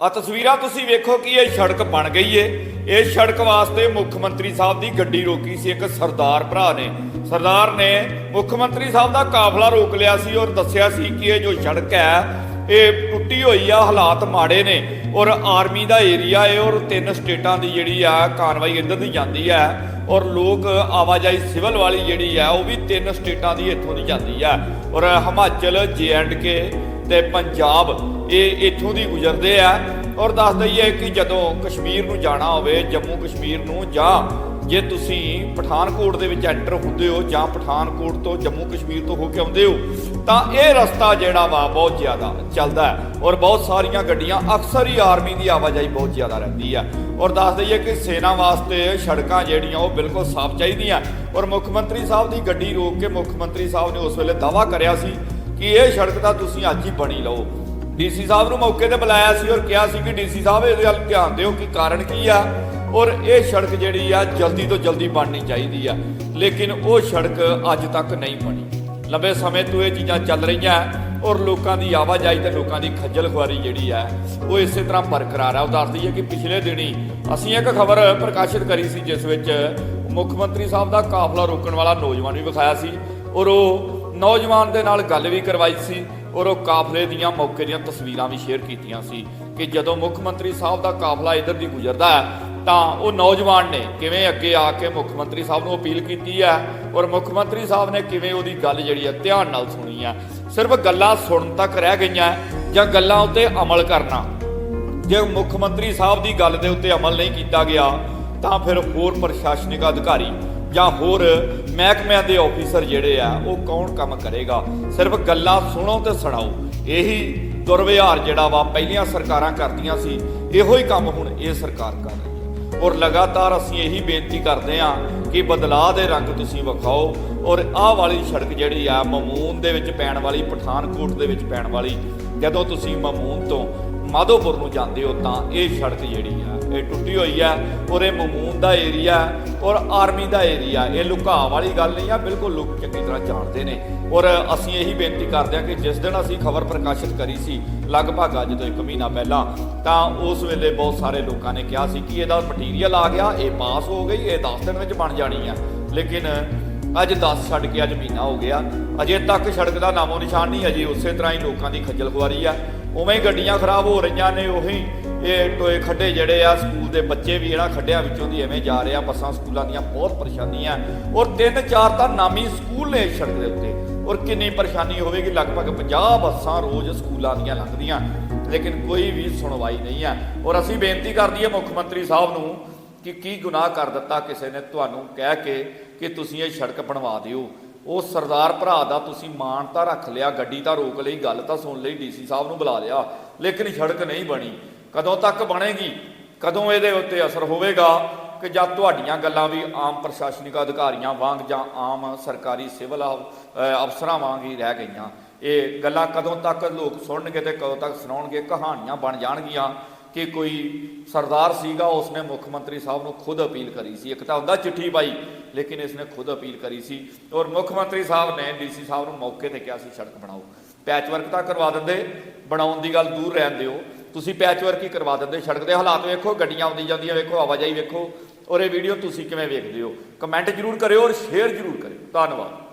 ਆ ਤਸਵੀਰਾਂ ਤੁਸੀਂ ਵੇਖੋ ਕਿ ਇਹ ਸੜਕ ਬਣ ਗਈ ਏ। ਇਹ ਸੜਕ ਵਾਸਤੇ ਮੁੱਖ ਮੰਤਰੀ ਸਾਹਿਬ ਦੀ ਗੱਡੀ ਰੋਕੀ ਸੀ, ਇੱਕ ਸਰਦਾਰ ਭਰਾ ਨੇ। ਸਰਦਾਰ ਨੇ ਮੁੱਖ ਮੰਤਰੀ ਸਾਹਿਬ ਦਾ ਕਾਫਲਾ ਰੋਕ ਲਿਆ ਸੀ ਔਰ ਦੱਸਿਆ ਸੀ ਕਿ ਇਹ ਜੋ ਸੜਕ ਹੈ, ਇਹ ਟੁੱਟੀ ਹੋਈ ਆ, ਹਾਲਾਤ ਮਾੜੇ ਨੇ ਔਰ ਆਰਮੀ ਦਾ ਏਰੀਆ ਏ ਔਰ ਤਿੰਨ ਸਟੇਟਾਂ ਦੀ ਜਿਹੜੀ ਆ, ਕਾਰਵਾਈ ਇੱਧਰ ਦੀ ਜਾਂਦੀ ਹੈ ਔਰ ਲੋਕ ਆਵਾਜਾਈ ਸਿਵਲ ਵਾਲੀ ਜਿਹੜੀ ਆ, ਉਹ ਵੀ ਤਿੰਨ ਸਟੇਟਾਂ ਦੀ ਇੱਥੋਂ ਦੀ ਜਾਂਦੀ ਆ ਔਰ ਹਿਮਾਚਲ ਕੇ ਤੇ ਪੰਜਾਬ ਇਹ ਇੱਥੋਂ ਦੀ ਗੁਜ਼ਰਦੇ ਆ ਔਰ ਦੱਸ ਦਈਏ ਕਿ ਜਦੋਂ ਕਸ਼ਮੀਰ ਨੂੰ ਜਾਣਾ ਹੋਵੇ, ਜੰਮੂ ਕਸ਼ਮੀਰ ਨੂੰ ਜਾਂ ਜੇ ਤੁਸੀਂ ਪਠਾਨਕੋਟ ਦੇ ਵਿੱਚ ਐਂਟਰ ਹੁੰਦੇ ਹੋ ਜਾਂ ਪਠਾਨਕੋਟ ਤੋਂ ਜੰਮੂ ਕਸ਼ਮੀਰ ਤੋਂ ਹੋ ਕੇ ਆਉਂਦੇ ਹੋ, ਤਾਂ ਇਹ ਰਸਤਾ ਜਿਹੜਾ ਵਾ ਬਹੁਤ ਜ਼ਿਆਦਾ ਚੱਲਦਾ ਹੈ ਔਰ ਬਹੁਤ ਸਾਰੀਆਂ ਗੱਡੀਆਂ ਅਕਸਰ ਹੀ ਆਰਮੀ ਦੀ ਆਵਾਜਾਈ ਬਹੁਤ ਜ਼ਿਆਦਾ ਰਹਿੰਦੀ ਆ। ਔਰ ਦੱਸ ਦਈਏ ਕਿ ਸੈਨਾ ਵਾਸਤੇ ਸੜਕਾਂ ਜਿਹੜੀਆਂ ਉਹ ਬਿਲਕੁਲ ਸਾਫ਼ ਚਾਹੀਦੀਆਂ ਔਰ ਮੁੱਖ ਮੰਤਰੀ ਸਾਹਿਬ ਦੀ ਗੱਡੀ ਰੋਕ ਕੇ ਮੁੱਖ ਮੰਤਰੀ ਸਾਹਿਬ ਨੇ ਉਸ ਵੇਲੇ ਦਾਵਾ ਕਰਿਆ ਸੀ ਕਿ ਇਹ ਸੜਕ ਤਾਂ ਤੁਸੀਂ ਅੱਜ ਹੀ ਬਣੀ ਲਓ। ਡੀਸੀ ਸਾਹਿਬ ਨੂੰ ਮੌਕੇ ਤੇ ਬੁਲਾਇਆ ਸੀ ਔਰ ਕਿਹਾ ਸੀ ਕਿ ਡੀਸੀ ਸਾਹਿਬ ਇਹਦੇ ਵੱਲ ਧਿਆਨ ਦਿਓ ਕਿ ਕਾਰਨ ਕੀ ਆ ਔਰ ਇਹ ਸੜਕ ਜਿਹੜੀ ਆ ਜਲਦੀ ਤੋਂ ਜਲਦੀ ਬਣਨੀ ਚਾਹੀਦੀ ਆ। ਲੇਕਿਨ ਉਹ ਸੜਕ ਅੱਜ ਤੱਕ ਨਹੀਂ ਬਣੀ। ਲੰਬੇ ਸਮੇਂ ਤੋਂ ਇਹ ਚੀਜ਼ਾਂ ਚੱਲ ਰਹੀਆਂ ਔਰ ਲੋਕਾਂ ਦੀ ਆਵਾਜਾਈ ਤੇ ਲੋਕਾਂ ਦੀ ਖੱਜਲ ਖੁਆਰੀ ਜਿਹੜੀ ਆ, ਉਹ ਇਸੇ ਤਰ੍ਹਾਂ ਬਰਕਰਾਰ ਆ। ਉਹ ਦੱਸਦੀ ਹੈ ਕਿ ਪਿਛਲੇ ਦਿਨੀ ਅਸੀਂ ਇੱਕ ਖਬਰ ਪ੍ਰਕਾਸ਼ਿਤ ਕਰੀ ਸੀ, ਜਿਸ ਵਿੱਚ ਮੁੱਖ ਮੰਤਰੀ ਸਾਹਿਬ ਦਾ ਕਾਫਲਾ ਰੋਕਣ ਵਾਲਾ ਨੌਜਵਾਨ ਵੀ ਵਿਖਾਇਆ ਸੀ ਔਰ ਉਹ ਨੌਜਵਾਨ ਦੇ ਨਾਲ ਗੱਲ ਵੀ ਕਰਵਾਈ ਸੀ ਔਰ ਉਹ ਕਾਫਲੇ ਦੀਆਂ ਮੌਕੇ ਦੀਆਂ ਤਸਵੀਰਾਂ ਵੀ ਸ਼ੇਅਰ ਕੀਤੀਆਂ ਸੀ ਕਿ ਜਦੋਂ ਮੁੱਖ ਮੰਤਰੀ ਸਾਹਿਬ ਦਾ ਕਾਫਲਾ ਇਧਰ ਦੀ ਗੁਜ਼ਰਦਾ ਹੈ, ਤਾਂ ਉਹ ਨੌਜਵਾਨ ਨੇ ਕਿਵੇਂ ਅੱਗੇ ਆ ਕੇ ਮੁੱਖ ਮੰਤਰੀ ਸਾਹਿਬ ਨੂੰ ਅਪੀਲ ਕੀਤੀ ਹੈ ਔਰ ਮੁੱਖ ਮੰਤਰੀ ਸਾਹਿਬ ਨੇ ਕਿਵੇਂ ਉਹਦੀ ਗੱਲ ਜਿਹੜੀ ਹੈ ਧਿਆਨ ਨਾਲ ਸੁਣੀ ਹੈ। ਸਿਰਫ ਗੱਲਾਂ ਸੁਣਨ ਤੱਕ ਰਹਿ ਗਈਆਂ ਜਾਂ ਗੱਲਾਂ ਉੱਤੇ ਅਮਲ ਕਰਨਾ। ਜੇ ਮੁੱਖ ਮੰਤਰੀ ਸਾਹਿਬ ਦੀ ਗੱਲ ਦੇ ਉੱਤੇ ਅਮਲ ਨਹੀਂ ਕੀਤਾ ਗਿਆ, ਤਾਂ ਫਿਰ ਹੋਰ ਪ੍ਰਸ਼ਾਸਨਿਕ ਅਧਿਕਾਰੀ ਜਾਂ ਹੋਰ ਮਹਿਕਮਿਆਂ ਦੇ ਆਫੀਸਰ ਜਿਹੜੇ ਆ, ਉਹ ਕੌਣ ਕੰਮ ਕਰੇਗਾ? ਸਿਰਫ ਗੱਲਾਂ ਸੁਣੋ ਤੇ ਸੁਣਾਓ। ਇਹੀ ਦੁਰਵਿਹਾਰ ਜਿਹੜਾ ਵਾ, ਪਹਿਲੀਆਂ ਸਰਕਾਰਾਂ ਕਰਦੀਆਂ ਸੀ, ਇਹੋ ਹੀ ਕੰਮ ਹੁਣ ਇਹ ਸਰਕਾਰ ਕਰ ਰਹੀ ਹੈ। ਔਰ ਲਗਾਤਾਰ ਅਸੀਂ ਇਹੀ ਬੇਨਤੀ ਕਰਦੇ ਹਾਂ ਕਿ ਬਦਲਾਅ ਦੇ ਰੰਗ ਤੁਸੀਂ ਵਿਖਾਓ। ਔਰ ਆਹ ਵਾਲੀ ਸੜਕ ਜਿਹੜੀ ਆ, ਮਮੂਨ ਦੇ ਵਿੱਚ ਪੈਣ ਵਾਲੀ, ਪਠਾਨਕੋਟ ਦੇ ਵਿੱਚ ਪੈਣ ਵਾਲੀ, ਜਦੋਂ ਤੁਸੀਂ ਮਮੂਨ ਤੋਂ ਮਾਧੋਪੁਰ ਨੂੰ ਜਾਂਦੇ ਹੋ ਤਾਂ ਇਹ ਸੜਕ ਜਿਹੜੀ ਆ, ਇਹ ਟੁੱਟੀ ਹੋਈ ਆ ਔਰ ਇਹ ਮਮੂਨ ਦਾ ਏਰੀਆ ਔਰ ਆਰਮੀ ਦਾ ਏਰੀਆ ਇਹ ਲੁਕਾ ਵਾਲੀ ਗੱਲ ਨਹੀਂ ਆ, ਬਿਲਕੁਲ ਲੋਕ ਚੰਗੀ ਤਰ੍ਹਾਂ ਜਾਣਦੇ ਨੇ। ਔਰ ਅਸੀਂ ਇਹੀ ਬੇਨਤੀ ਕਰਦੇ ਹਾਂ ਕਿ ਜਿਸ ਦਿਨ ਅਸੀਂ ਖਬਰ ਪ੍ਰਕਾਸ਼ਿਤ ਕਰੀ ਸੀ, ਲਗਭਗ ਅੱਜ ਤੋਂ 1 ਮਹੀਨਾ ਪਹਿਲਾਂ, ਤਾਂ ਉਸ ਵੇਲੇ ਬਹੁਤ ਸਾਰੇ ਲੋਕਾਂ ਨੇ ਕਿਹਾ ਸੀ ਕਿ ਇਹਦਾ ਮਟੀਰੀਅਲ ਆ ਗਿਆ, ਇਹ ਪਾਸ ਹੋ ਗਈ, ਇਹ 10 ਦਿਨ ਵਿੱਚ ਬਣ ਜਾਣੀ ਆ। ਲੇਕਿਨ ਅੱਜ 10 ਛੱਡ ਕੇ ਅੱਜ ਮਹੀਨਾ ਹੋ ਗਿਆ। ਅਜੇ ਤੱਕ ਸੜਕ ਦਾ ਨਾਮੋ ਨਿਸ਼ਾਨ ਨਹੀਂ, ਅਜੇ ਉਸੇ ਤਰ੍ਹਾਂ ਹੀ ਲੋਕਾਂ ਦੀ ਖੱਜਲ ਖੁਆਰੀ ਆ। ਉਵੇਂ ਹੀ ਗੱਡੀਆਂ ਖਰਾਬ ਹੋ ਰਹੀਆਂ ਨੇ, ਉਹੀ ਇਹ ਟੋਏ ਖੱਡੇ ਜਿਹੜੇ ਆ, ਸਕੂਲ ਦੇ ਬੱਚੇ ਵੀ ਇਹਨਾਂ ਖੱਡਿਆਂ ਵਿੱਚੋਂ ਦੀ ਐਵੇਂ ਜਾ ਰਹੇ ਆ, ਬੱਸਾਂ ਸਕੂਲਾਂ ਦੀਆਂ ਬਹੁਤ ਪਰੇਸ਼ਾਨੀਆਂ। ਔਰ ਤਿੰਨ ਚਾਰ ਤਾਂ ਨਾਮੀ ਸਕੂਲ ਨੇ ਇਸ ਸੜਕ ਦੇ ਉੱਤੇ। ਔਰ ਕਿੰਨੀ ਪਰੇਸ਼ਾਨੀ ਹੋਵੇਗੀ, ਲਗਭਗ 50 ਬੱਸਾਂ ਰੋਜ਼ ਸਕੂਲਾਂ ਦੀਆਂ ਲੰਘਦੀਆਂ, ਲੇਕਿਨ ਕੋਈ ਵੀ ਸੁਣਵਾਈ ਨਹੀਂ ਆ। ਔਰ ਅਸੀਂ ਬੇਨਤੀ ਕਰਦੀ ਹੈ ਮੁੱਖ ਮੰਤਰੀ ਸਾਹਿਬ ਨੂੰ ਕਿ ਕੀ ਗੁਨਾਹ ਕਰ ਦਿੱਤਾ ਕਿਸੇ ਨੇ, ਤੁਹਾਨੂੰ ਕਹਿ ਕੇ ਕਿ ਤੁਸੀਂ ਇਹ ਸੜਕ ਬਣਵਾ ਦਿਓ। ਉਹ ਸਰਦਾਰ ਭਰਾ ਦਾ ਤੁਸੀਂ ਮਾਣ ਤਾਂ ਰੱਖ ਲਿਆ, ਗੱਡੀ ਤਾਂ ਰੋਕ ਲਈ, ਗੱਲ ਤਾਂ ਸੁਣ ਲਈ, ਡੀਸੀ ਸਾਹਿਬ ਨੂੰ ਬੁਲਾ ਲਿਆ, ਲੇਕਿਨ ਸੜਕ ਨਹੀਂ ਬਣੀ। ਕਦੋਂ ਤੱਕ ਬਣੇਗੀ? ਕਦੋਂ ਇਹਦੇ ਉੱਤੇ ਅਸਰ ਹੋਵੇਗਾ? ਕਿ ਜਦ ਤੁਹਾਡੀਆਂ ਗੱਲਾਂ ਵੀ ਆਮ ਪ੍ਰਸ਼ਾਸਨਿਕ ਅਧਿਕਾਰੀਆਂ ਵਾਂਗ ਜਾਂ ਆਮ ਸਰਕਾਰੀ ਸਿਵਲ ਅਫਸਰਾਂ ਵਾਂਗ ਹੀ ਰਹਿ ਗਈਆਂ। ਇਹ ਗੱਲਾਂ ਕਦੋਂ ਤੱਕ ਲੋਕ ਸੁਣਨਗੇ ਤੇ ਕਦੋਂ ਤੱਕ ਸੁਣਾਉਣਗੇ, ਕਹਾਣੀਆਂ ਬਣ ਜਾਣਗੀਆਂ ਕਿ ਕੋਈ ਸਰਦਾਰ ਸੀਗਾ, ਉਸਨੇ ਮੁੱਖ ਮੰਤਰੀ ਸਾਹਿਬ ਨੂੰ ਖੁਦ ਅਪੀਲ ਕਰੀ ਸੀ। ਇੱਕ ਤਾਂ ਹੁੰਦਾ ਚਿੱਠੀ ਪਾਈ ਲੇਕਿਨ ਇਸ ਨੇ ਖੁਦ ਅਪੀਲ ਕਰੀ ਸੀ ਔਰ ਮੁੱਖ ਮੰਤਰੀ ਸਾਹਿਬ ਨੇ ਡੀਸੀ ਸਾਹਿਬ ਨੂੰ ਮੌਕੇ ਤੇ ਕਿਹਾ ਸੀ, ਸੜਕ ਬਣਾਓ। ਪੈਚ ਵਰਕ ਤਾਂ ਕਰਵਾ ਦਿੰਦੇ, ਬਣਾਉਣ ਦੀ ਗੱਲ ਦੂਰ ਰਹਿਣ ਦਿਓ। ਤੁਸੀਂ ਪੈਚ ਵਰਕ ਹੀ ਕਰਵਾ ਦਿੰਦੇ, ਸੜਕ ਦੇ ਹਾਲਾਤ ਵੇਖੋ, ਗੱਡੀਆਂ ਆਉਂਦੀ ਜਾਂਦੀਆਂ ਵੇਖੋ, ਆਵਾਜਾਈ ਵੇਖੋ, ਔਰ ਇਹ ਵੀਡੀਓ ਤੁਸੀਂ ਕਿਵੇਂ ਵੇਖਦੇ ਹੋ? ਕਮੈਂਟ ਜ਼ਰੂਰ ਕਰਿਓ ਔਰ ਸ਼ੇਅਰ ਜ਼ਰੂਰ ਕਰਿਓ। ਧੰਨਵਾਦ।